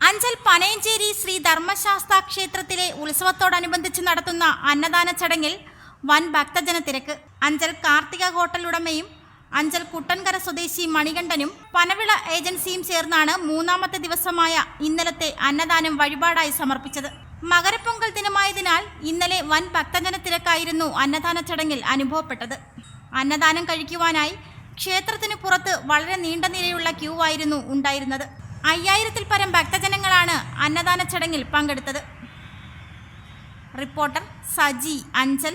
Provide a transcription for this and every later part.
അഞ്ചൽ പനയഞ്ചേരി ശ്രീ ധർമ്മശാസ്ത്ര ക്ഷേത്രത്തിലെ ഉത്സവത്തോടനുബന്ധിച്ച് നടത്തുന്ന അന്നദാന ചടങ്ങിൽ വൻ ഭക്തജന തിരക്ക് അഞ്ചൽ കാർത്തിക ഹോട്ടൽ ഉടമയും അഞ്ചൽ കുട്ടൻകര സ്വദേശി മണികണ്ഠനും പനവിള ഏജൻസിയും ചേർന്നാണ് മൂന്നാമത്തെ ദിവസമായ ഇന്നലത്തെ അന്നദാനം വഴിപാടായി സമർപ്പിച്ചത്. മകരപ്പൊങ്കൽ ദിനമായതിനാൽ ഇന്നലെ വൻ ഭക്തജന തിരക്കായിരുന്നു അന്നദാന ചടങ്ങിൽ അനുഭവപ്പെട്ടത്. അന്നദാനം കഴിക്കുവാനായി ക്ഷേത്രത്തിന് പുറത്ത് വളരെ നീണ്ട നിരയുള്ള ക്യൂ ആയിരുന്നു ഉണ്ടായിരുന്നത്. അയ്യായിരത്തിൽ പരം ഭക്തജനങ്ങളാണ് അന്നദാന ചടങ്ങിൽ പങ്കെടുത്തത്. Reporter Saji Anchal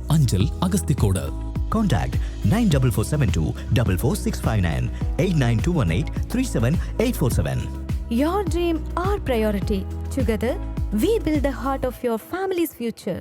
Anchal Agasthikode Contact 94472 44659 89218 37847. Your dream, our priority. Together, we build the heart of your family's future.